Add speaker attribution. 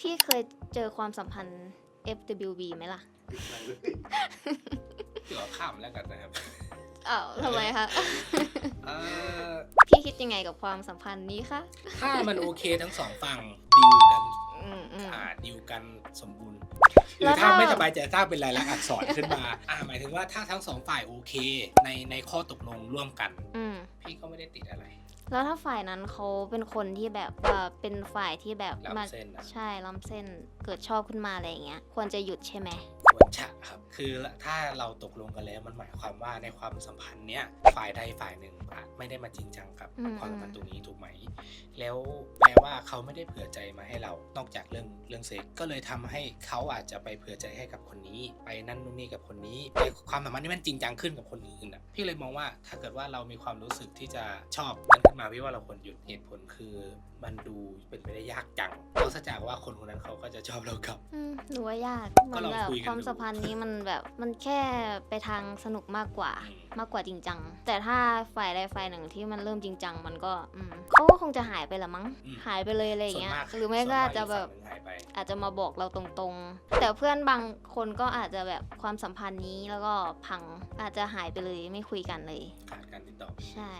Speaker 1: พี่เคยเจอความสัมพันธ์ FWB ไหมล่ะ
Speaker 2: เดี๋ยวข้ามแล้วกันนะครับ
Speaker 1: อ้าวทำไมคะ
Speaker 2: เอ่อ
Speaker 1: พี่คิดยังไงกับความสัมพันธ์นี้คะ
Speaker 2: ถ้ามันโอเคทั้งสองฝั่งดิวกัน
Speaker 1: อืมอืม
Speaker 2: อ่าดิวกันสมบูรณ์ห
Speaker 1: แล้
Speaker 2: รือ
Speaker 1: ว
Speaker 2: ถ้า
Speaker 1: ถ้า
Speaker 2: ไม่สบายใจสร้างเป็นลายลักษณ์อักษรขึ้นมา อ่าหมายถึงว่าถ้าทั้งสองฝ่ายโอเค ในในข้อตกลงร่วมกัน
Speaker 1: อืม
Speaker 2: พี่ก็ไม่ได้ติดอะไร
Speaker 1: แล้วถ้าฝ่ายนั้นเขาเป็นคนที่แบบเอ่อเป็นฝ่ายที่แบบ
Speaker 2: ล้ำ
Speaker 1: มา
Speaker 2: เส้นนะ
Speaker 1: ใช่ล้ำเส้นเกิดชอบขึ้นมาอะไรอย่างเงี้ยควรจะหยุดใช่ไหม
Speaker 2: ควรจะครับ คือถ้าเราตกลงกันแล้วมันหมายความว่าในความสัมพันธ์เนี้ยฝ่ายใดฝ่ายหนึ่งอาจไม่ได้มาจริงจังกับ
Speaker 1: อืม
Speaker 2: ความสัมพันธ์ตรงนี้ถูกไหม แล้วแปลว่าเขาไม่ได้เผื่อใจมาให้เรานอกจากเรื่องเรื่องเซ็กก็เลยทำให้เขาอาจจะไปเผื่อใจให้กับคนนี้ ไปนั่นนู่นนี่กับคนนี้ไปความสัมพันธ์ที่มันจริงจังขึ้นกับคนอื่นอะพี่เลยมองว่าถ้าเกิดว่าเรามีความรู้สึกที่จะชอบมันขึ้นมาพี่ว่าเราควรหยุดเหตุผลคือ มันดูเป็นไปได้ยากจังนอกจากว่าคนคนนั้นเขาก็จะชอบเรากลับ
Speaker 1: อืมหนูว่ายาก
Speaker 2: ก็
Speaker 1: มัน
Speaker 2: ลอง
Speaker 1: แบบ
Speaker 2: คุยกัน
Speaker 1: ความ
Speaker 2: ดู
Speaker 1: สัมพันธ์นี้มันแบบมันแค่ไปทางสนุกมากกว่า
Speaker 2: อืม
Speaker 1: มากกว่าจริงจัง แต่ถ้าฝ่ายใดฝ่ายหนึ่งที่มันเริ่มจริงจังมันก็อืมเขาก็คงจะหายไปละมั้ง
Speaker 2: อืม
Speaker 1: หายไปเลยอะไรอย่างเงี้ย
Speaker 2: ส่วนมาก
Speaker 1: หรือไม่ก็อาจจะแบบ
Speaker 2: ส่วนมากอีกฝั่งหนึ่งหายไป
Speaker 1: อาจจะมาบอกเราตรงๆ แต่เพื่อนบางคนก็อาจจะแบบความสัมพันธ์นี้แล้วก็พังอาจจะหายไปเลยไม่คุยกันเลย
Speaker 2: ขาดการติดต่อ
Speaker 1: ใช่